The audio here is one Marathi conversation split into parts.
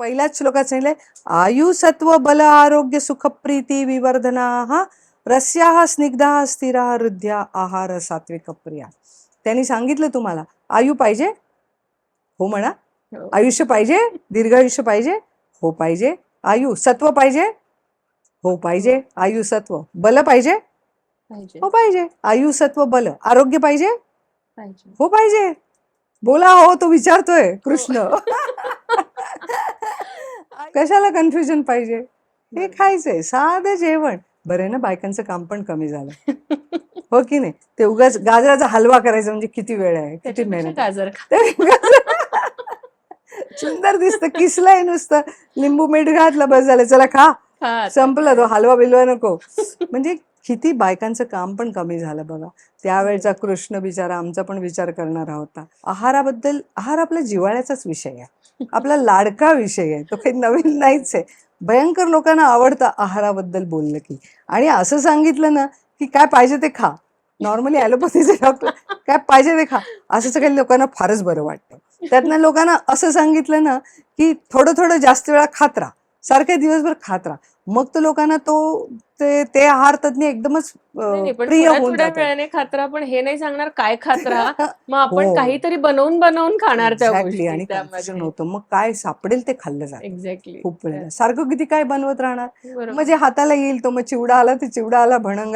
पहिल्याच श्लोकात सांगितलंय आयु सत्व बल आरोग्य सुख प्रीती विवर्धना हा रस्या स्निग्धा स्थिरा हृदया आहार सात्विक प्रिया. त्यांनी सांगितलं तुम्हाला आयु पाहिजे हो म्हणा. हो. आयुष्य पाहिजे दीर्घायुष्य पाहिजे हो पाहिजे. आयु सत्व पाहिजे हो पाहिजे. आयु सत्व बल पाहिजे हो पाहिजे. आयु सत्व बल आरोग्य पाहिजे पाहिजे. हो पाहिजे. बोला हो तो विचारतोय कृष्ण. कशाला कन्फ्युजन पाहिजे? हे. खायचंय साधं जेवण. बरं ना बायकांचं काम पण कमी झालं. हो की नाही? ते उगाच गाजराचा हलवा करायचा म्हणजे किती वेळ आहे किती मेहनत गाजर खा. ते सुंदर दिसतं किसलंय नुसतं. लिंबू मीठ घातलं बस झालं. चला खा. संपलं तो हलवा बिलवा नको. म्हणजे किती बायकांचं काम पण कमी झालं बघा. त्यावेळचा कृष्ण बिचारा आमचा पण विचार करणारा होता. आहाराबद्दल आहार आपला जिव्हाळ्याचाच विषय आहे. आपला लाडका विषय आहे. तो काही नवीन नाहीच आहे. भयंकर लोकांना आवडतं आहाराबद्दल बोललं की. आणि असं सांगितलं ना की काय पाहिजे ते खा. नॉर्मली ॲलोपॅथीचे डॉक्टर काय पाहिजे ते खा. असं काही लोकांना फारच बरं वाटतं. त्यातनं लोकांना असं सांगितलं ना की थोडं थोडं जास्त वेळा खात राहा. सारखे दिवसभर खात राहा. मग तर लोकांना तो ते ते आहार तज्ञ एकदमच प्रिय होऊन वेळाने खात राहा पण हे नाही सांगणार काय खात राहा मग आपण हो. काहीतरी बनवून बनवून खाणार आणि होतं. मग काय सापडेल ते खाल्लं जातं. एक्झॅक्टली खूप वेळेला सारखं किती काय बनवत राहणार? म्हणजे हाताला येईल तो मग चिवडा आला ते चिवडा आला भणंग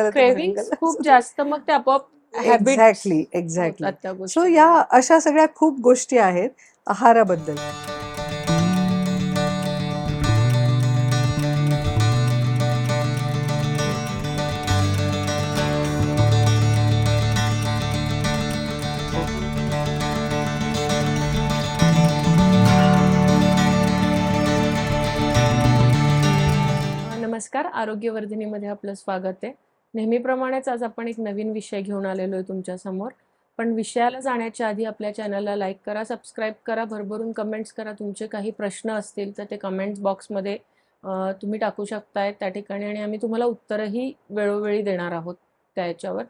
खूप जास्त. मग ते आपोआप एक्झॅक्टली एक्झॅक्टली सो या अशा सगळ्या खूप गोष्टी आहेत आहाराबद्दल. नमस्कार. आरोग्यवर्धिनीमध्ये आपलं स्वागत आहे. नेहमीप्रमाणेच आज आपण एक नवीन विषय घेऊन आलेलो आहे तुमच्यासमोर पण विषयाला जाण्याच्या आधी आपल्या चॅनलला लाईक करा सबस्क्राईब करा भरभरून कमेंट्स करा. तुमचे काही प्रश्न असतील तर ते कमेंट्स बॉक्समध्ये तुम्ही टाकू शकताय त्या ठिकाणी आणि आम्ही तुम्हाला उत्तरही वेळोवेळी देणार आहोत त्या याच्यावर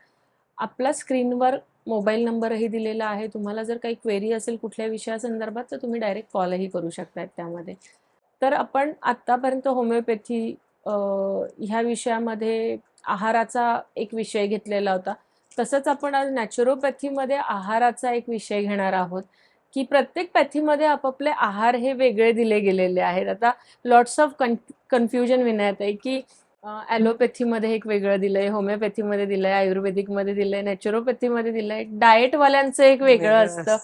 आपला स्क्रीनवर मोबाईल नंबरही दिलेला आहे. तुम्हाला जर काही क्वेरी असेल कुठल्या विषयासंदर्भात तर तुम्ही डायरेक्ट कॉलही करू शकतायत त्यामध्ये. तर आपण आत्तापर्यंत होमिओपॅथी ह्या विषयामध्ये आहाराचा एक विषय घेतलेला होता. तसंच आपण आज नॅचरोपॅथीमध्ये आहाराचा एक विषय घेणार आहोत की प्रत्येक पॅथीमध्ये आपापले आहार हे वेगळे दिले गेलेले आहेत. आता लॉट्स ऑफ कन कन्फ्युजन विनयत आहे की ॲलोपॅथीमध्ये एक वेगळं दिलंय होमिओपॅथीमध्ये दिलंय आयुर्वेदिकमध्ये दिलंय नॅचरोपॅथीमध्ये दिलंय. डाएटवाल्यांचं एक वेगळं असतं.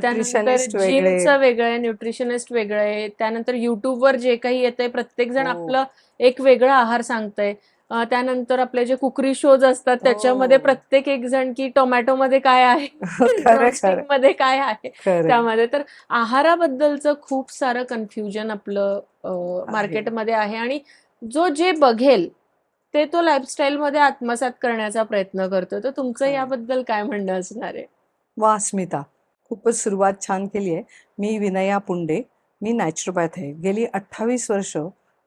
त्यानंतर. जिमचं वेगळं आहे न्यूट्रिशनिस्ट वेगळं आहे. त्यानंतर युट्यूबवर जे काही येतंय प्रत्येक जण हो. आपलं एक वेगळा आहार सांगतंय. त्यानंतर आपले जे कुकरी शोज असतात त्याच्यामध्ये हो. प्रत्येक एक जण की टोमॅटोमध्ये काय आहे drumstick मध्ये काय आहे त्यामध्ये. तर आहाराबद्दलचं खूप सारं कन्फ्युजन आपलं. मार्केटमध्ये आहे. आणि जो जे बघेल ते तो लाईफस्टाईल मध्ये आत्मसात करण्याचा प्रयत्न करतो. तर तुमचं. याबद्दल काय म्हणणं असणार आहे? वा स्मिता खूपच सुरुवात छान केली आहे. मी विनया पुंडे मी नॅचरोपॅथ आहे. गेली अठ्ठावीस वर्ष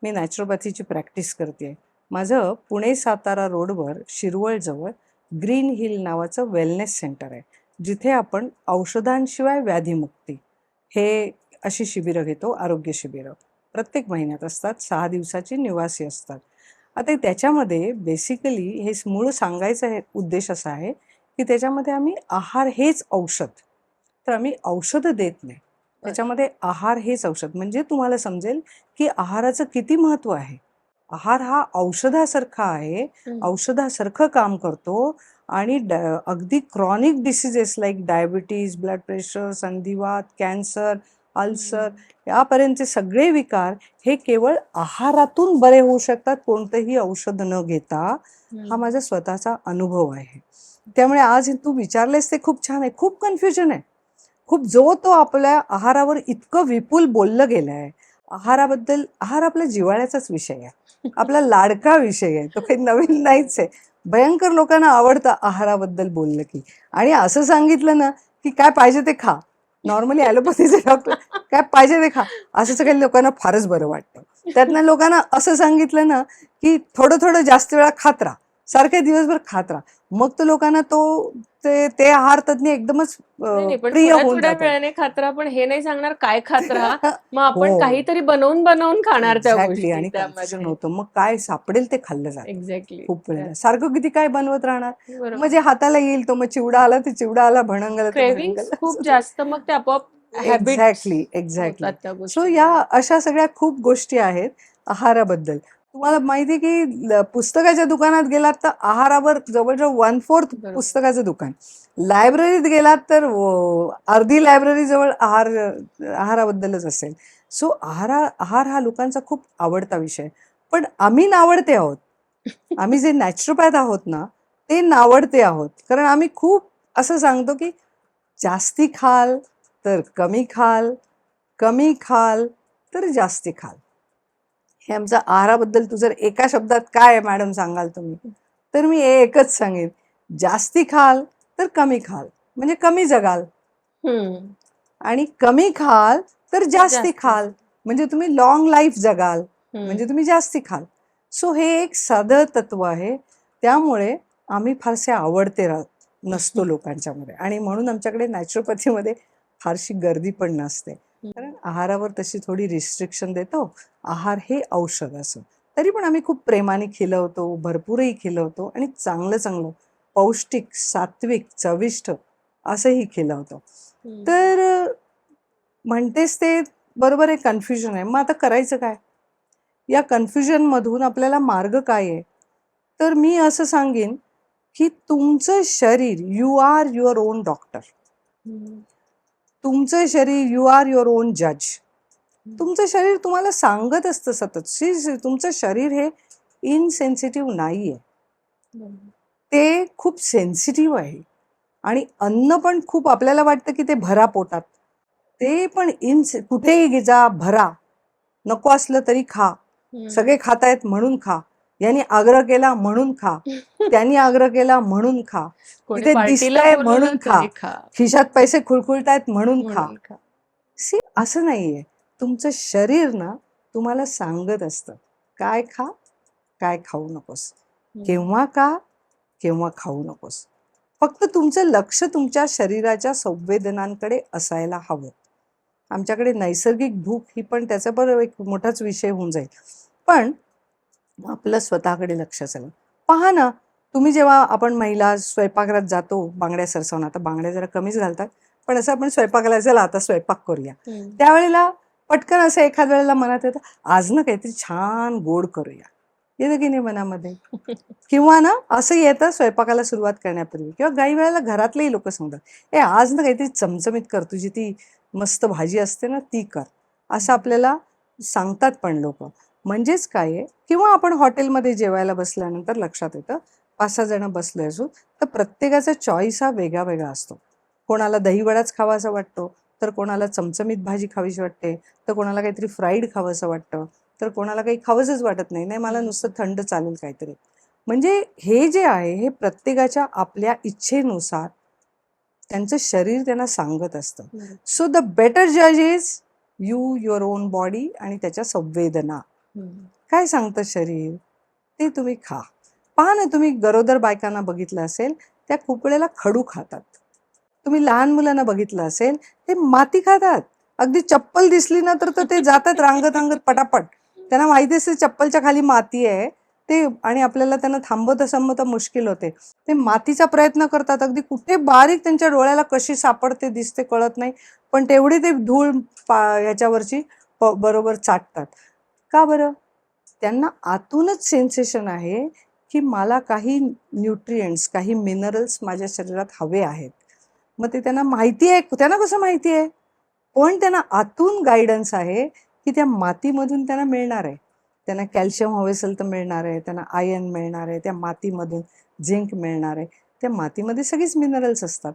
मी नॅचरोपॅथीची प्रॅक्टिस करते माझं पुणे सातारा रोडवर शिरवळजवळ ग्रीन हिल नावाचं वेलनेस सेंटर आहे जिथे आपण औषधांशिवाय व्याधीमुक्ती हे अशी शिबिरं घेतो आरोग्य शिबिरं. प्रत्येक महिन्यात असतात. सहा दिवसाची निवासी असतात. आता त्याच्यामध्ये बेसिकली हे मूळ सांगायचं हे उद्देश असा आहे की त्याच्यामध्ये आम्ही आहार हेच औषध. तर आम्ही औषधं देत नाही. त्याच्यामध्ये आहार हेच औषध. म्हणजे तुम्हाला समजेल की आहाराचं किती महत्त्व आहे? आहार हा औषधासारखा आहे. औषधासारखं काम करतो आणि अगदी chronic diseases like diabetes blood pressure संधिवात cancer ulcer यापर्यंतचे सगळे विकार हे केवळ आहारातून बरे होऊ शकतात कोणतंही औषध न घेता. हा माझा स्वतःचा अनुभव आहे. त्यामुळे आज तू विचारलेस ते खूप छान आहे. खूप कन्फ्युजन आहे. खूप जो तो आपल्या आहारावर इतकं विपुल बोललं गेलं आहे आहाराबद्दल आहार आपल्या जिव्हाळ्याचाच विषय आहे. आपला लाडका विषय आहे. तो काही नवीन नाहीच आहे. भयंकर लोकांना आवडतं आहाराबद्दल बोललं की. आणि असं सांगितलं ना की काय पाहिजे ते खा. नॉर्मली ॲलोपॅथीचे डॉक्टर काय पाहिजे ते खा. असं काही लोकांना फारच बरं वाटतं. त्यातनं लोकांना असं सांगितलं ना की थोडं थोडं जास्त वेळा खात राहा. सारखे दिवसभर खात राहा. मग तो लोकांना तो ते ते आहार तज्ञ एकदमच प्रिय होऊन थोड्या वेळाने खात राहा पण हे नाही सांगणार काय खात राहा मग आपण हो. काहीतरी बनवून बनवून खाणार त्या. गोष्टी आणि होतं मग काय सापडेल ते खाल्लं जातं. एक्झॅक्टली खूप वेळेला. सारखं किती काय बनवत राहणार? बरोबर. मग जे हाताला येईल तो मग चिवडा आला ते चिवडा आला भणंग आला ते क्रेविंग भणंग खूप जास्त मग ते आपोआप एक्झॅक्टली एक्झॅक्टली सो या अशा सगळ्या खूप गोष्टी आहेत आहाराबद्दल. तुम्हाला माहिती आहे की पुस्तकाच्या दुकानात गेलात तर आहारावर जवळजवळ वन फोर्थ. पुस्तकाचं दुकान. लायब्ररीत गेलात तर अर्धी लायब्ररी जवळ आहार आहाराबद्दलच असेल. सो आहारा आहार हा लोकांचा खूप आवडता विषय पण आम्ही नावडते आहोत. आम्ही जे नॅचरोपॅथ आहोत ना ते नावडते आहोत. कारण आम्ही खूप असं सांगतो की जास्ती खाल तर कमी खाल कमी खाल तर जास्ती खाल. हे आमच्या आहाराबद्दल तू जर एका शब्दात काय आहे मॅडम सांगाल तुम्ही? तर मी एकच सांगेन. जास्ती खाल तर कमी खाल. म्हणजे कमी जगाल. आणि कमी खाल तर जास्ती. खाल. म्हणजे तुम्ही लॉंग लाईफ जगाल. म्हणजे तुम्ही जास्ती खाल. सो हे एक साधं तत्व आहे. त्यामुळे आम्ही फारसे आवडते राहत नसतो लोकांच्या मध्ये आणि म्हणून आमच्याकडे नॅचरोपॅथीमध्ये फारशी गर्दी पण नसते. कारण आहारावर तशी थोडी रिस्ट्रिक्शन देतो. आहार हे औषध असं. तरी पण आम्ही खूप प्रेमाने खिलवतो भरपूरही खिलवतो आणि चांगलं चांगलं पौष्टिक सात्विक चविष्ट असंही खिलवतो. तर म्हणतेस ते बरोबर आहे कन्फ्युजन आहे. मग आता करायचं काय? या कन्फ्युजनमधून आपल्याला मार्ग काय आहे? तर मी असं सांगेन की तुमचं शरीर you are your own doctor. तुमचं शरीर यू आर युअर ओन जज तुमचं शरीर तुम्हाला सांगत असतं सतत. तुमचं शरीर हे इनसेन्सिटिव्ह नाही आहे. ते खूप सेन्सिटिव्ह आहे. आणि अन्न पण खूप आपल्याला वाटतं की ते भरा पोटात. ते पण इन कुठेही जा भरा. नको असलं तरी खा. सगळे खातायत म्हणून खा. यांनी आग्रह केला म्हणून खा. त्यांनी आग्रह केला म्हणून खा. तिथे बोलवलं म्हणून खा. खिशात पैसे खुळखुळतायत म्हणून खा. म्हणून खा. सी असं नाहीये. तुमचं शरीर ना तुम्हाला सांगत असतं. काय खा? काय खाऊ नकोस. केव्हा का? केव्हा खाऊ नकोस. फक्त तुमचं लक्ष तुमच्या शरीराच्या संवेदनांकडे असायला हवं. आमच्याकडे नैसर्गिक भूक ही पण त्याचा पण एक मोठाच विषय होऊन जाईल. पण आपलं स्वतःकडे लक्ष असायला पहा ना तुम्ही जेव्हा आपण महिला स्वयंपाकघरात जातो बांगड्या सरसवून आता बांगड्या जरा कमीच घालतात पण असं आपण स्वयंपाकाला चला आता स्वयंपाक करूया. त्यावेळेला पटकन असं एखाद वेळेला मनात येतं आज ना काहीतरी छान गोड करूया. येतं की नाही मनामध्ये? किंवा ना असं येतं स्वयंपाकाला सुरुवात करण्यापूर्वी. किंवा काही वेळेला घरातलेही लोक सांगतात ए आज ना काहीतरी चमचमीत कर तुझी ती मस्त भाजी असते ना ती कर. असं आपल्याला सांगतात पण लोक. म्हणजेच काय आहे? किंवा आपण हॉटेलमध्ये जेवायला बसल्यानंतर लक्षात येतं पाच सहा जण बसले असू तर प्रत्येकाचा चॉईस हा वेगळा वेगळा असतो. कोणाला दहीवडाच खावासा वाटतो तर कोणाला चमचमीत भाजी खावीशी वाटते तर कोणाला काहीतरी फ्राईड खावंसं वाटतं तर कोणाला काही खावंसंच वाटत नाही. नाही मला नुसतं थंड चालेल काहीतरी. म्हणजे हे जे आहे हे प्रत्येकाच्या आपल्या इच्छेनुसार त्यांचं शरीर त्यांना सांगत असतं. सो द बेटर जज is you your own body आणि त्याच्या संवेदना. काय सांगतं शरीर? ते तुम्ही खा. पहा ना तुम्ही गरोदर बायकांना बघितलं असेल त्या खूप वेळेला खडू खातात. तुम्ही लहान मुलांना बघितलं असेल ते माती खातात. अगदी चप्पल दिसली ना तर ते जातात रांगत रांगत पटापट. त्यांना माहिती असते चप्पलच्या खाली माती आहे. ते आणि आपल्याला त्यांना थांबवता संबवता मुश्किल होते. ते मातीचा प्रयत्न करतात. अगदी कुठे बारीक त्यांच्या डोळ्याला कशी सापडते दिसते कळत नाही. पण तेवढी ते धूळ पा ह्याच्यावरची बरोबर चाटतात. का बरं? त्यांना आतूनच सेन्सेशन आहे की मला काही न्यूट्रियंट्स काही मिनरल्स माझ्या शरीरात हवे आहेत. मग ते त्यांना माहिती आहे. त्यांना कसं माहिती आहे? पण त्यांना आतून गायडन्स आहे की त्या मातीमधून त्यांना मिळणार आहे. त्यांना कॅल्शियम हवे असेल तर मिळणार आहे. त्यांना आयर्न मिळणार आहे. त्या मातीमधून झिंक मिळणार आहे. त्या मातीमध्ये सगळीच मिनरल्स असतात.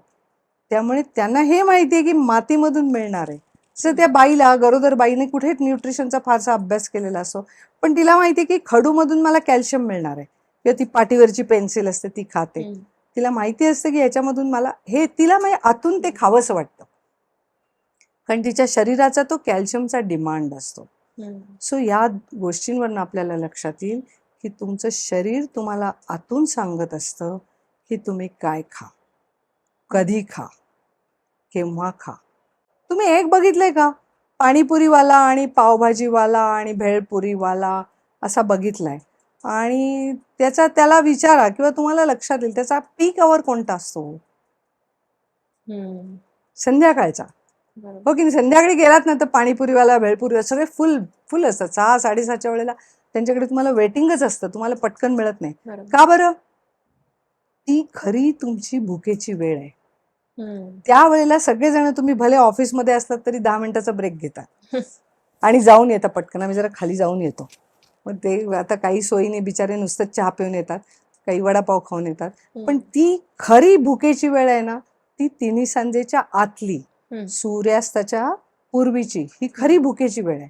त्यामुळे त्यांना हे माहिती आहे की मातीमधून मिळणार आहे. जसं त्या बाईला गरोदर बाईने कुठे न्यूट्रिशनचा फारसा अभ्यास केलेला असो. पण तिला माहिती आहे की खडूमधून मला कॅल्शियम मिळणार आहे. किंवा ती पाठीवरची पेन्सिल असते ती खाते. तिला माहिती असते की याच्यामधून मला हे तिला म्हणजे आतून ते खावंसं वाटतं. कारण तिच्या शरीराचा तो कॅल्शियमचा डिमांड असतो. सो या गोष्टींवरनं आपल्याला लक्षात येईल की तुमचं शरीर तुम्हाला आतून सांगत असतं की तुम्ही काय खा. कधी खा. केव्हा खा. तुम्ही एक बघितलंय का? पाणीपुरीवाला आणि पावभाजीवाला आणि भेळपुरीवाला असा बघितलाय. आणि त्याचा त्याला विचारा किंवा तुम्हाला लक्षात येईल त्याचा पीक आवर कोणता असतो. संध्याकाळचा. हो की संध्याकाळी गेलात ना तर पाणीपुरीवाला भेळपुरी सगळे फुल फुल असतात. सहा साडेसहाच्या वेळेला त्यांच्याकडे तुम्हाला वेटिंगच असतं तुम्हाला पटकन मिळत नाही. का बरं? ती खरी तुमची भुकेची वेळ आहे. त्यावेळेला सगळेजण तुम्ही भले ऑफिसमध्ये असतात तरी दहा मिनिटाचा ब्रेक घेता. आणि जाऊन येता पटकन. आम्ही जरा खाली जाऊन येतो. मग ते आता काही सोयीने बिचारे नुसतं चहा पिऊन येतात. काही वडापाव खाऊन येतात. पण ती खरी भुकेची वेळ आहे ना ती तिन्ही सांजेच्या आतली. सूर्यास्ताच्या पूर्वीची ही खरी भुकेची वेळ आहे.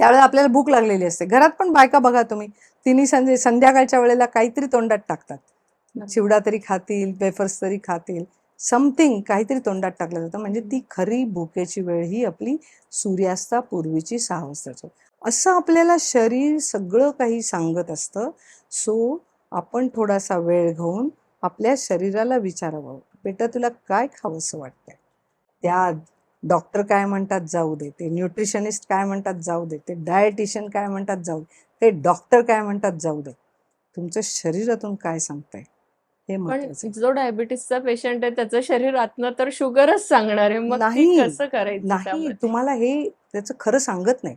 त्यावेळेला आपल्याला भूक लागलेली असते. घरात पण बायका बघा तुम्ही. तिन्ही संजे संध्याकाळच्या वेळेला काहीतरी तोंडात टाकतात. चिवडा तरी खातील वेफर्स तरी खातील समथिंग काहीतरी तोंडात टाकलं जातं. म्हणजे ती खरी भुकेची वेळ ही आपली सूर्यास्तापूर्वीची सहा वाजताची असं आपल्याला शरीर सगळं काही सांगत असतं. सो आपण थोडासा वेळ घेऊन आपल्या शरीराला विचारावं. बेटा तुला काय खावंसं वाटतंय? त्या डॉक्टर काय म्हणतात जाऊ दे. ते न्यूट्रिशनिस्ट काय म्हणतात जाऊ दे. ते डायटिशियन काय म्हणतात जाऊ दे. ते डॉक्टर काय म्हणतात जाऊ दे. तुमचं शरीरातून काय सांगताय? हे पण. जो डायबिटीसचा पेशंट आहे त्याचं शरीर आतनं तर शुगरच सांगणार आहे मग ते नाही. कसं करायचं नाही त्यामध्ये? तुम्हाला हे त्याचं खरं सांगत नाही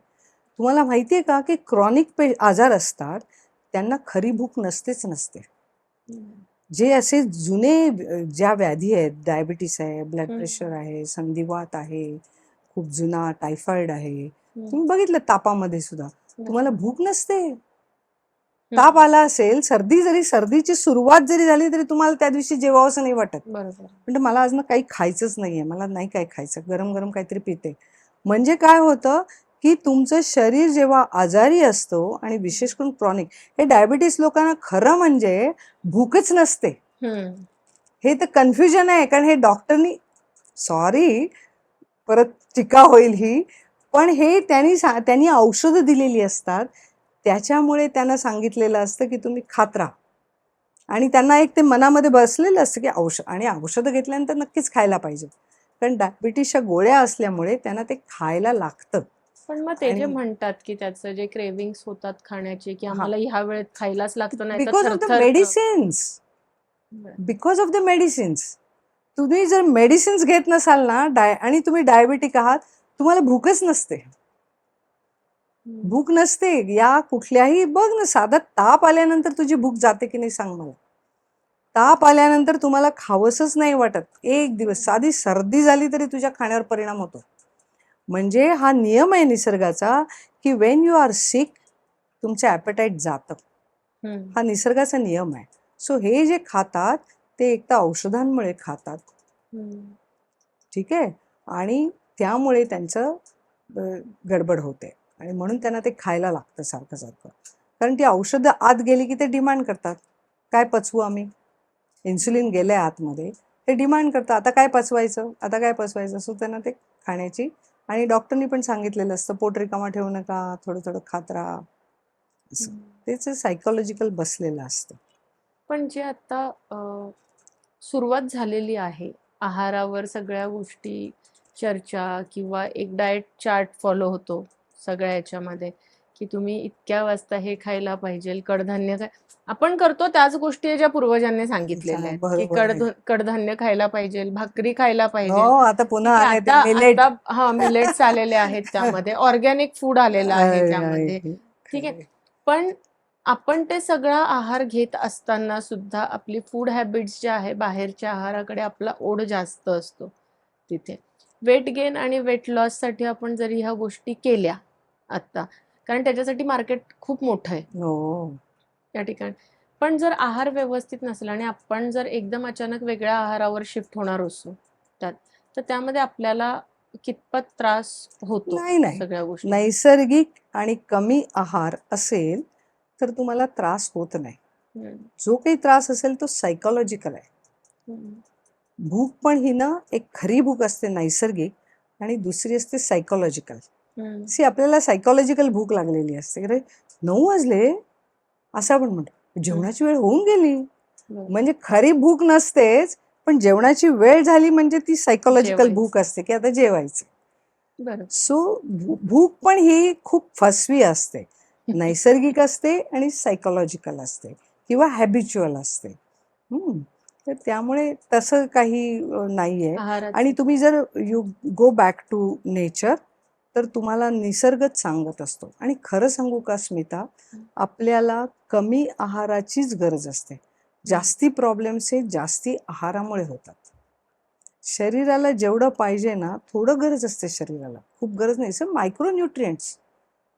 तुम्हाला माहिती आहे का की क्रॉनिक पे आजार असतात त्यांना खरी भूक नसतेच नसते. जे असे जुने अ, ज्या व्याधी आहेत डायबिटीस आहे ब्लड हम्म. प्रेशर आहे संधिवात आहे खूप जुना टायफॉइड आहे हम्म. तुम्ही बघितलं तापामध्ये सुद्धा तुम्हाला भूक नसते. ताप आला असेल सर्दी जरी सर्दीची सुरुवात जरी झाली तरी तुम्हाला त्या दिवशी जेवावंसं नाही वाटत. बरोबर. म्हणजे मला आज ना काही खायचंच नाहीये. मला नाही काय खायचं. गरम गरम काहीतरी पिते. म्हणजे काय होतं की तुमचं शरीर जेव्हा आजारी असतो आणि विशेष करून क्रॉनिक हे डायबिटीस लोकांना खरं म्हणजे भूकच नसते. हे तर कन्फ्युजन आहे. कारण हे डॉक्टरनी सॉरी परत टीका होईल ही पण हे त्यांनी त्यांनी औषधं दिलेली असतात त्याच्यामुळे त्यांना सांगितलेलं असतं की तुम्ही खात राहा आणि त्यांना एक ते मनामध्ये बसलेलं असतं की औषध आणि औषधं घेतल्यानंतर नक्कीच खायला पाहिजे कारण डायबिटीसच्या गोळ्या असल्यामुळे त्यांना ते खायला लागतं पण मग ते जे म्हणतात की त्याचं जे क्रेविंग्स होतात खाण्याचे की आम्हाला ह्या वेळेत खायलाच लागतं नाही because of the. Medicines. Because of the medicines तुम्ही जर मेडिसिन्स घेत नसाल ना डाय आणि तुम्ही डायबेटिक आहात तुम्हाला भूकच नसते. भूक नसते. या कुठल्याही बघ ना साधा ताप आल्यानंतर तुझी भूक जाते की नाही सांग मला. ताप आल्यानंतर तुम्हाला खावंसच नाही वाटत. एक दिवस साधी सर्दी झाली तरी तुझ्या खाण्यावर परिणाम होतो. म्हणजे हा नियम आहे निसर्गाचा की वेन यू आर सिक तुमचं ॲपेटाईट जातं. हा निसर्गाचा नियम आहे. सो हे जे खातात ते एक तर औषधांमुळे खातात. ठीक आहे? आणि त्यामुळे त्यांचं गडबड होते. आणि म्हणून त्यांना ते खायला लागतं सारखं सारखं. कारण ती औषधं आत गेली की ते डिमांड करतात. काय पचवू आम्ही? इन्सुलिन गेलंय आतमध्ये. ते डिमांड करतात. आता काय पचवायचं? आता काय पचवायचं? सो त्यांना ते खाण्याची. आणि डॉक्टरनी पण सांगितलेलं असतं पोट रिकामा ठेवू नका थोडं थोडं खात राहा. तेच सायकोलॉजिकल बसलेलं असतं. पण जे आता सुरुवात झालेली आहे आहारावर सगळ्या गोष्टी चर्चा किंवा एक डाएट चार्ट फॉलो होतो. सगळ्या याच्यामध्ये की तुम्ही इतक्या वाजता हे खायला पाहिजे कडधान्य आपण करतो त्याच गोष्टी ज्या पूर्वजांनी सांगितलेल्या आहेत की. कडध कडधान्य खायला पाहिजे भाकरी खायला पाहिजे हो आता पुन्हा हा मिलेट्स आलेले आहेत त्यामध्ये ऑर्गॅनिक फूड आलेलं आहे त्यामध्ये. ठीक आहे. पण आपण ते सगळा आहार घेत असताना सुद्धा आपली फूड हॅबिट्स ज्या आहे बाहेरच्या आहाराकडे आपला ओढ जास्त असतो तिथे वेट गेन आणि वेट लॉससाठी आपण जरी ह्या गोष्टी केल्या आत्ता. कारण त्याच्यासाठी मार्केट खूप मोठं आहे. हो. या ठिकाणी. पण जर आहार व्यवस्थित नसेल आणि आपण जर एकदम अचानक वेगळ्या आहारावर शिफ्ट होणार असू त्यात तर त्यामध्ये आपल्याला कितपत त्रास होतो नाही नाही. सगळ्या गोष्टी? नैसर्गिक आणि कमी आहार असेल तर तुम्हाला त्रास होत नाही. जो काही त्रास असेल तो सायकोलॉजिकल आहे. भूक पण ही ना एक खरी भूक असते नैसर्गिक आणि दुसरी असते सायकोलॉजिकल सी आपल्याला सायकोलॉजिकल भूक लागलेली असते. अरे नऊ वाजले? असं आपण म्हणतो. जेवणाची वेळ होऊन गेली. म्हणजे खरी भूक नसतेच पण जेवणाची वेळ झाली म्हणजे ती सायकोलॉजिकल. भूक असते की आता जेवायचं. सो भूक पण ही खूप फसवी असते. नैसर्गिक असते आणि सायकोलॉजिकल असते किंवा हॅबिच्युअल असते. तर त्यामुळे तसं काही नाही आहे आहाराचं आणि तुम्ही जर you go back to nature तर तुम्हाला निसर्गच सांगत असतो. आणि खरं सांगू का स्मिता? आपल्याला कमी आहाराचीच गरज असते. जास्ती प्रॉब्लेम्स हे जास्ती आहारामुळे होतात. शरीराला जेवढं पाहिजे ना थोडं गरज असते शरीराला. खूप गरज नाही. सर मायक्रो न्यूट्रिएंट्स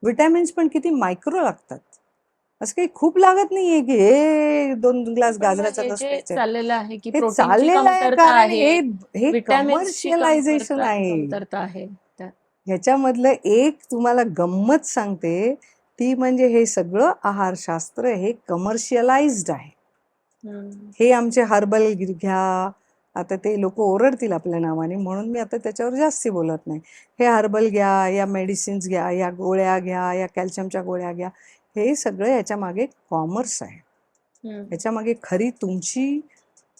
विटॅमिन्स पण किती मायक्रो लागतात. असं काही खूप लागत नाहीये की हे दोन ग्लास गाजराचा चाललेलं आहे की चाललेलं आहे कारण हे कमर्शियलायझेशन आहे. ह्याच्यामधलं एक तुम्हाला गंमत सांगते ती म्हणजे हे सगळं आहारशास्त्र हे कमर्शियलाइज्ड आहे. हे आमचे हर्बल घ्या आता ते लोक ओरडतील आपल्या नावाने म्हणून मी आता त्याच्यावर जास्ती बोलत नाही हे हर्बल घ्या या मेडिसिन्स घ्या या गोळ्या घ्या या कॅल्शियमच्या गोळ्या घ्या हे सगळं याच्या मागे कॉमर्स आहे. याच्या मागे खरी तुमची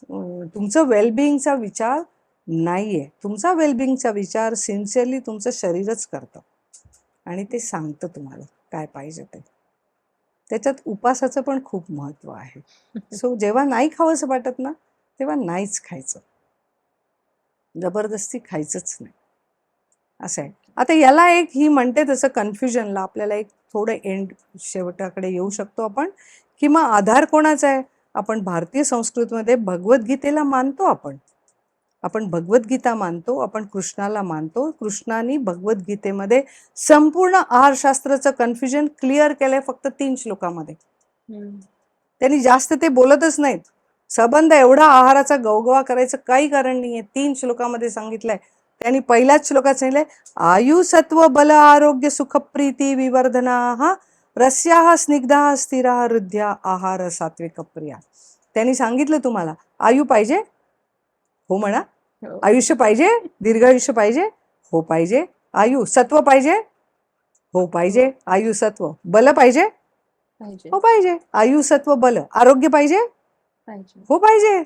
तुमचं वेलबिईंगचा विचार नाही आहे तुमचा वेलबिईंगचा विचार सिन्सिअरली तुमचं शरीरच करतं. आणि ते सांगतं तुम्हाला काय पाहिजे ते. त्याच्यात उपासाचं पण खूप महत्त्व आहे. सो जेव्हा नाही खावंसं वाटत ना तेव्हा नाहीच खायचं. जबरदस्ती खायचंच नाही. असं आहे. आता याला एक ही म्हणते तसं कन्फ्युजनला आपल्याला एक थोडं एंड शेवटाकडे येऊ शकतो आपण. की मग आधार कोणाचा आहे? आपण भारतीय संस्कृतीमध्ये भगवद्गीतेला मानतो आपण. आपण भगवद्गीता मानतो आपण कृष्णाला मानतो. कृष्णाने भगवद्गीतेमध्ये संपूर्ण आहारशास्त्राचं कन्फ्युजन क्लिअर केलंय फक्त तीन श्लोकामध्ये. त्यांनी जास्त ते बोलतच नाहीत. संबंध एवढा आहाराचा गवगवा करायचं काही कारण नाहीये. तीन श्लोकामध्ये सांगितलंय. त्यांनी पहिल्याच श्लोकात सांगितलंय आयु सत्व बल आरोग्य सुख प्रीती विवर्धना हा रस्या स्निग्धा स्थिरा हृदया आहार सात्विक प्रिया त्यांनी सांगितलं तुम्हाला आयु पाहिजे हो म्हणा. हो. आयुष्य पाहिजे दीर्घ आयुष्य पाहिजे हो पाहिजे. आयु सत्व पाहिजे हो पाहिजे. आयु सत्व बल पाहिजे हो पाहिजे. आयु सत्व बल आरोग्य पाहिजे पाहिजे. हो पाहिजे.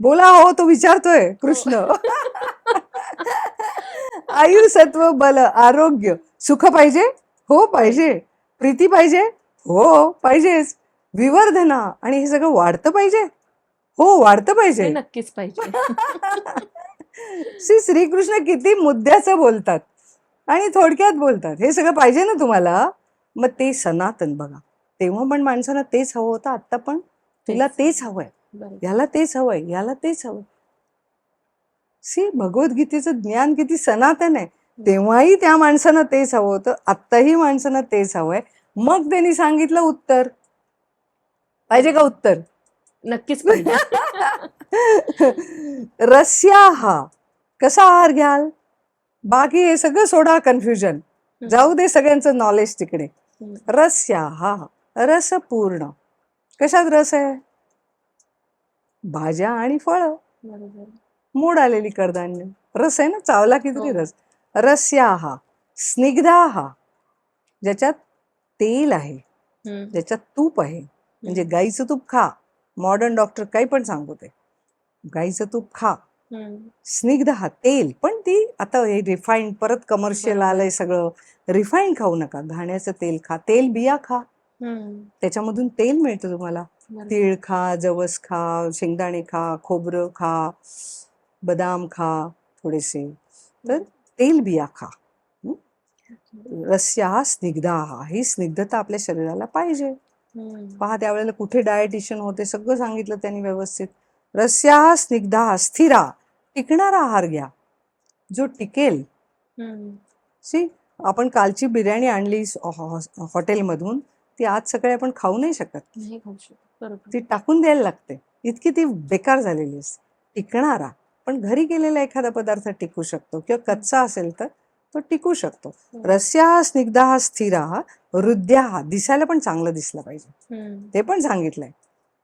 बोला हो तो विचारतोय कृष्ण. आयु सत्व बल आरोग्य सुख पाहिजे हो पाहिजे. प्रीती पाहिजे हो पाहिजेच. विवर्धना आणि हे सगळं वाढतं पाहिजे. हो वाढतं पाहिजे. नक्कीच पाहिजे. श्री श्रीकृष्ण किती मुद्द्याचं बोलतात आणि थोडक्यात बोलतात. हे सगळं पाहिजे ना तुम्हाला? मग ते सनातन बघा. तेव्हा पण माणसाला तेच हवं होतं आता पण? तुला तेच. हवंय. याला तेच हवंय याला तेच हवंय. सी भगवद्गीतेचं ज्ञान किती सनातन आहे. तेव्हाही त्या माणसानं तेच हवं होतं आत्ताही माणसानं तेच हवंय. मग त्यांनी सांगितलं उत्तर. पाहिजे का उत्तर? नक्कीच रस्या. हा कसा आहार घ्याल? बाकी हे सगळं सोडा कन्फ्युजन जाऊ दे सगळ्यांचं नॉलेज तिकडे. रस्या. हा रसपूर्ण. कशात रस आहे? भाज्या आणि फळं. मोड आलेली कडधान्य. रस आहे ना? चावला किती हो. रस. रस्या. हा स्निग्धा. हा ज्याच्यात तेल आहे. ज्याच्यात तूप आहे. म्हणजे गाईचं तूप खा. मॉडर्न डॉक्टर काही पण सांगू ते गाईचं तूप खा. स्निग्ध हा तेल. पण ती आता हे रिफाईंड परत कमर्शियल. आलंय सगळं. रिफाईंड खाऊ नका. घाण्याचं तेल खा. तेल बिया खा. त्याच्यामधून तेल मिळतं तुम्हाला. तीळ खा जवस खा शेंगदाणे खा खोबरं खा बदाम खा थोडेसे. तर तेल बिया खा. रस्या स्निग्धा ही स्निग्धता आपल्या शरीराला पाहिजे. पहा त्यावेळेला कुठे डायटिशियन होते सगळं सांगितलं त्यांनी व्यवस्थित. रस्या स्निग्धा स्थिरा. टिकणारा आहार घ्या. जो टिकेल. सी आपण कालची बिर्याणी आणली हॉटेलमधून ती आज सकाळी आपण खाऊ नाही शकत. ती टाकून द्यायला लागते. इतकी ती बेकार झालेली असते. टिकणारा. पण घरी केलेला एखादा पदार्थ टिकू शकतो किंवा कच्चा असेल तर तो टिकू शकतो. रस्या स्निग्धा स्थिरा हृदया दिसायला पण चांगलं दिसलं पाहिजे. ते पण सांगितलंय.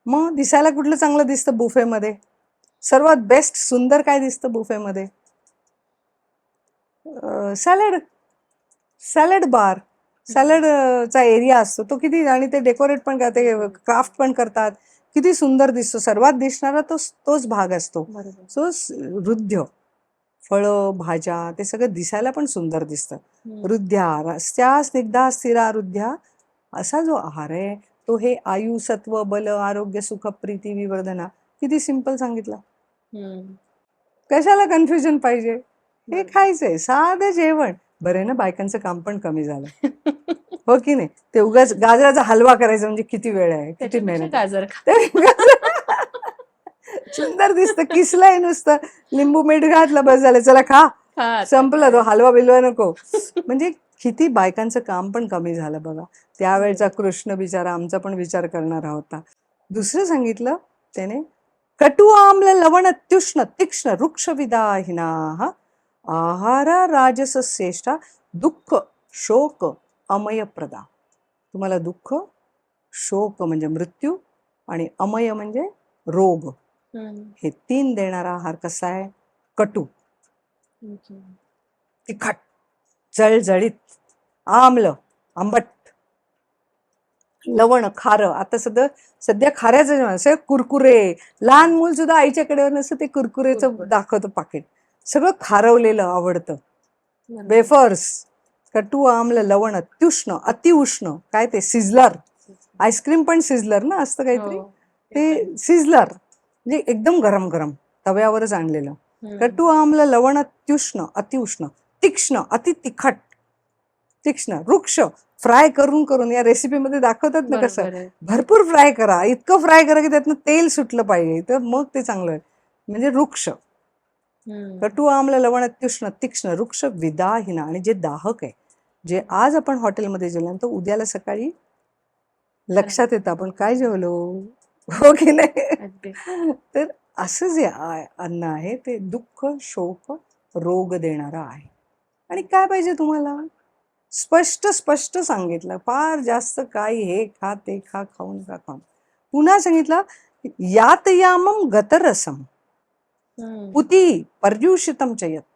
मग दिसायला कुठलं चांगलं दिसतं बुफेमध्ये? सर्वात बेस्ट सुंदर काय दिसतं बुफेमध्ये? सॅलड सॅलड बार सॅलड चा एरिया असतो. तो किती आणि ते डेकोरेट पण करते क्राफ्ट पण करतात. किती सुंदर दिसतो. सर्वात दिसणारा तो तोच भाग असतो. सो हृद्य. फळं भाज्या ते सगळं दिसायला पण सुंदर दिसतं. हृद्या रस्त्या स्निग्धा स्थिरा हृद्या असा जो आहार आहे तो हे आयु सत्व बल आरोग्य सुख प्रीती विवर्धना किती सिंपल सांगितलं. कशाला कन्फ्युजन पाहिजे हे. खायचंय साधं जेवण बरं ना बायकांचं काम पण कमी झालं हो की नाही ते उगाच गाजराचा हलवा करायचा म्हणजे किती वेळ आहे किती मेहनत गाजर. सुंदर दिसतं किसलंय नुसतं. लिंबू मीठ घातलं बस झालं. चला खा. संपलं तो. हलवा बिलवा नको. म्हणजे किती बायकांचं काम पण कमी झालं बघा. त्यावेळचा कृष्ण बिचारा आमचा पण विचार करणारा होता. दुसरं सांगितलं त्याने कटु आम्ल लवण त्युष्ण तीक्ष्ण वृक्ष विदाहिना आहारा राजस श्रेष्ठा दुःख शोक अमयप्रदा. तुम्हाला दुःख शोक म्हणजे मृत्यू आणि अमय म्हणजे रोग. हे तीन देणारा आहार कसा आहे? कटू. तिखट जळजळीत आम्ल आंबट लवण खारं. आता सध्या सध्या खाऱ्याचं जेवण असं कुरकुरे. लहान मूल सुद्धा आईच्या कडेवर नसतं ते कुरकुरेचं कुरकुरे. दाखवतं पाकिट. सगळं खारवलेलं आवडतं. वेफर्स कटू आम्ल लवण त्युष्ण अतिउष्ण. काय ते सिझलर. आईस्क्रीम पण सिझलर ना असतं काहीतरी? हो. ते सिझलर. म्हणजे एकदम गरम गरम तव्यावरच आणलेलं. कटु आम्ल लवण त्युष्ण अतिउष्ण तीक्ष्ण अति तिखट तीक्ष्ण वृक्ष फ्राय करून करून या रेसिपीमध्ये दाखवतात ना कसं. भरपूर फ्राय करा. इतकं फ्राय करा की त्यातनं तेल सुटलं पाहिजे. तर मग ते चांगलं आहे. म्हणजे वृक्ष. कटु आम्ल लवण तीक्ष्ण तीक्ष्ण वृक्ष विदाहिना आणि जे दाहक आहे जे आज आपण हॉटेलमध्ये जेवल्यानंतर उद्याला सकाळी लक्षात येतं आपण काय जेवलो? हो की नाही. तर असं जे अन्न आहे ते दुःख शोक रोग देणारं आहे. आणि काय पाहिजे तुम्हाला? स्पष्ट स्पष्ट सांगितलं. फार जास्त काही हे खा ते खा खाऊ नका खाऊ पुन्हा सांगितलं यात यामम गतरसम. पुती पर्युषितम च यत्.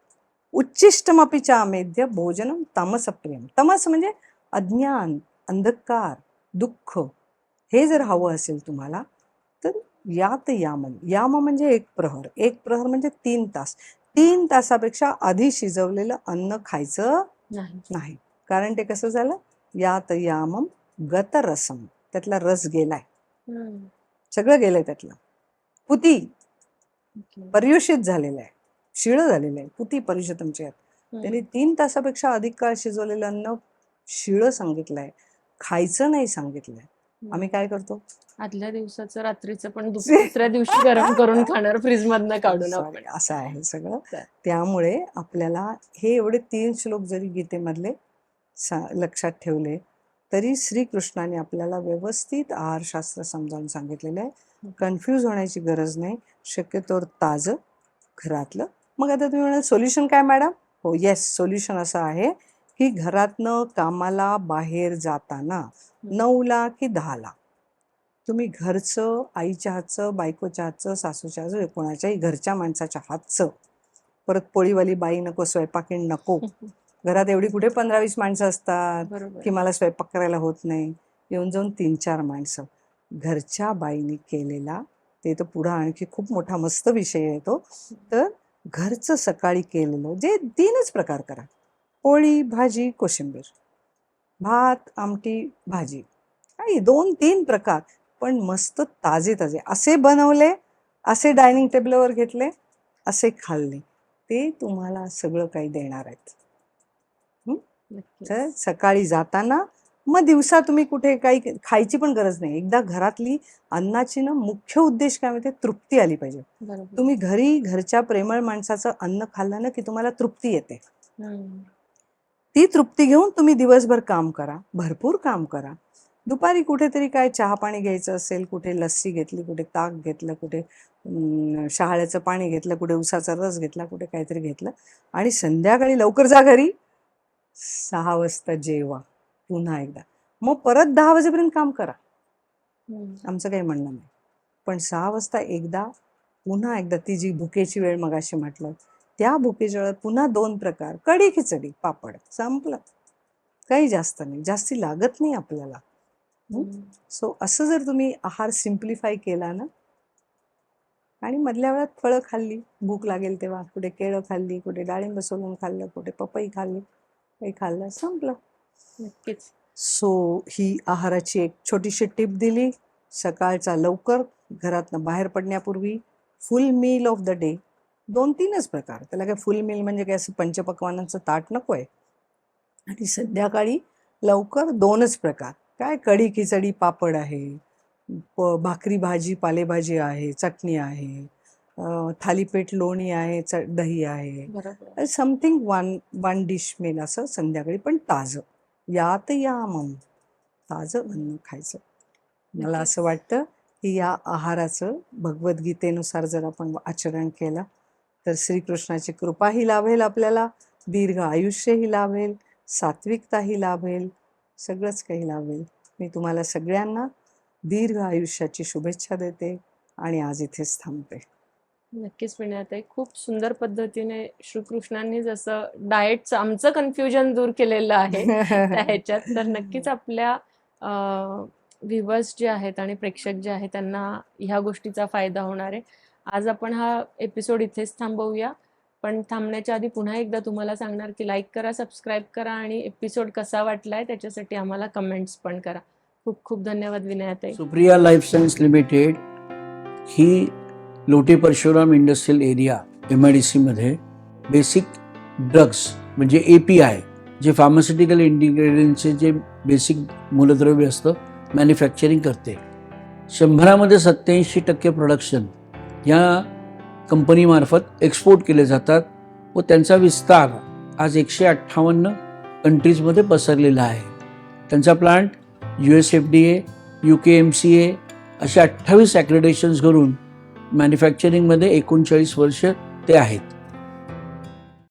उच्चिष्टमपि चामेद्य भोजनम तमसप्रियम. तमस म्हणजे अज्ञान अंधकार दुःख. हे जर हवं असेल तुम्हाला तर यात यामन. याम म्हणजे एक प्रहर. एक प्रहर म्हणजे तीन तास. तीन तासापेक्षा आधी शिजवलेलं अन्न खायचं नाही. कारण ते कसं झालं? यात यामम गतरसम. त्यातला रस गेलाय. सगळं गेलंय त्यातलं. पुती. पर्युषित झालेलं आहे. शिळं झालेलं आहे. पुती हम्म. त्यांनी तीन तासापेक्षा अधिक काळ शिजवलेलं अन्न शिळं सांगितलंय. खायचं नाही सांगितलंय. आम्ही काय करतो? आदल्या दिवसाचं रात्रीचं पण दुस- दुसऱ्या दिवशी गरम करून खाणार फ्रीज मधनं काढून असं आहे सगळं. त्यामुळे आपल्याला हे एवढे तीन श्लोक जरी गीतेमधले लक्षात ठेवले तरी श्रीकृष्णाने आपल्याला व्यवस्थित आहारशास्त्र समजावून सांगितलेलं आहे. कन्फ्यूज होण्याची गरज नाही. शक्यतोवर ताजं घरातलं. मग आता तुम्ही म्हणाल सोल्युशन काय मॅडम हो येस सोल्युशन असं आहे. की घरातनं कामाला बाहेर जाताना नऊला की दहाला. तुम्ही घरचं आईच्या हातचं बायकोच्या हातचं सासूच्या हातचं कोणाच्याही घरच्या माणसाच्या हातचं. परत पोळीवाली बाई नको स्वयंपाकीण नको. घरात एवढी कुठे पंधरा वीस माणसं असतात की मला स्वयंपाक करायला होत नाही. येऊन जाऊन तीन चार माणसं. घरच्या बाईने केलेला ते तर पुढं आणखी खूप मोठा मस्त विषय आहे तो. तर घरचं सकाळी केलेलं जे तीनच प्रकार करा. पोळी भाजी कोशिंबीर. भात आमटी भाजी. काही दोन तीन प्रकार पण मस्त ताजे ताजे असे बनवले असे डायनिंग टेबलवर घेतले असे खाल्ले. ते तुम्हाला सगळं काही देणार आहेत. सकाळी जाताना मग दिवसा तुम्ही कुठे काही खायची पण गरज नाही. एकदा घरातली अन्नाची ना मुख्य उद्देश काय माहिती तृप्ती आली पाहिजे. तुम्ही घरी घरच्या प्रेमळ माणसाचं अन्न खाल्लं ना की तुम्हाला तृप्ती येते. ती तृप्ती घेऊन तुम्ही दिवसभर काम करा भरपूर काम करा. दुपारी कुठेतरी काय चहा पाणी घ्यायचं असेल कुठे लस्सी घेतली कुठे ताक घेतलं कुठे शहाळ्याचं पाणी घेतलं कुठे उसाचा रस घेतला कुठे काहीतरी घेतलं आणि संध्याकाळी लवकर जा घरी. सहा वाजता जेवा पुन्हा एकदा. मग परत दहा वाजेपर्यंत काम करा. आमचं काही म्हणणं नाही. पण सहा वाजता एकदा पुन्हा एकदा ती जी भुकेची वेळ मगाशी म्हटलं त्या भुकेच्या वेळात पुन्हा दोन प्रकार कढी खिचडी पापड संपलं. काही जास्त नाही जास्ती लागत नाही आपल्याला. सो असं जर तुम्ही आहार सिम्प्लिफाय केला ना आणि मधल्या वेळात फळं खाल्ली भूक लागेल तेव्हा कुठे केळं खाल्ली कुठे डाळिंब सोलून खाल्लं कुठे पपई खाल्ली काही खाल्लं संपलं. नक्कीच. सो ही आहाराची एक छोटीशी टिप दिली. सकाळचा लवकर घरातनं बाहेर पडण्यापूर्वी full meal of the day दोन तीनच प्रकार. त्याला काय फुल मील म्हणजे काय असं पंचपक्वानांचं ताट नको आहे आणि संध्याकाळी लवकर दोनच प्रकार. काय कढी खिचडी पापड आहे प भाकरी भाजी पालेभाजी आहे चटणी आहे थालीपीठ लोणी आहे च दही आहे. Something one one dish meal असं संध्याकाळी पण ताजं. यात या मम ताजं अन्न खायचं. मला. असं वाटतं की या आहाराचं भगवद्गीतेनुसार जर आपण आचरण केलं तर श्रीकृष्णाची कृपाही लाभेल आपल्याला दीर्घ आयुष्यही लाभेल सात्विकताही लाभेल सगळंच काही लाभेल. मी तुम्हाला सगळ्यांना दीर्घ आयुष्याची शुभेच्छा देते आणि आज इथेच थांबते. नक्कीच विनयाताई खूप सुंदर पद्धतीने श्रीकृष्णांनी जसं डाएटचं आमचं कन्फ्युजन दूर केलेलं आहे ह्याच्यात तर नक्कीच आपल्या व्ह्युअर्स जे आहेत आणि प्रेक्षक जे आहेत त्यांना ह्या गोष्टीचा फायदा होणार आहे. आज आपण हा एपिसोड इथेच थांबवूया. पण थांबण्याच्या आधी पुन्हा एकदा तुम्हाला सांगणार की लाईक करा सबस्क्राईब करा आणि एपिसोड कसा वाटलाय त्याच्यासाठी आम्हाला कमेंट्स पण करा. खूप खूप धन्यवाद विनयाताई. Supriya life science limited he Lote Parshuram industrial area M I D सीमध्ये बेसिक ड्रग्स म्हणजे ए पी आय जे फार्मास्युटिकल इंडिग्रेडियंटचे जे बेसिक मूलद्रव्य असतं मॅन्युफॅक्चरिंग करते. शंभरामध्ये सत्याऐंशी टक्के प्रोडक्शन या कंपनीमार्फत एक्सपोर्ट केले जातात व त्यांचा विस्तार आज एकशे अठ्ठावन्न कंट्रीजमध्ये पसरलेला आहे. त्यांचा plant U S F D A U K M C A अशा अठ्ठावीस ॲक्रेडेशन्स करून मॅन्युफॅक्चरिंगमध्ये एकोणचाळीस वर्ष ते आहेत.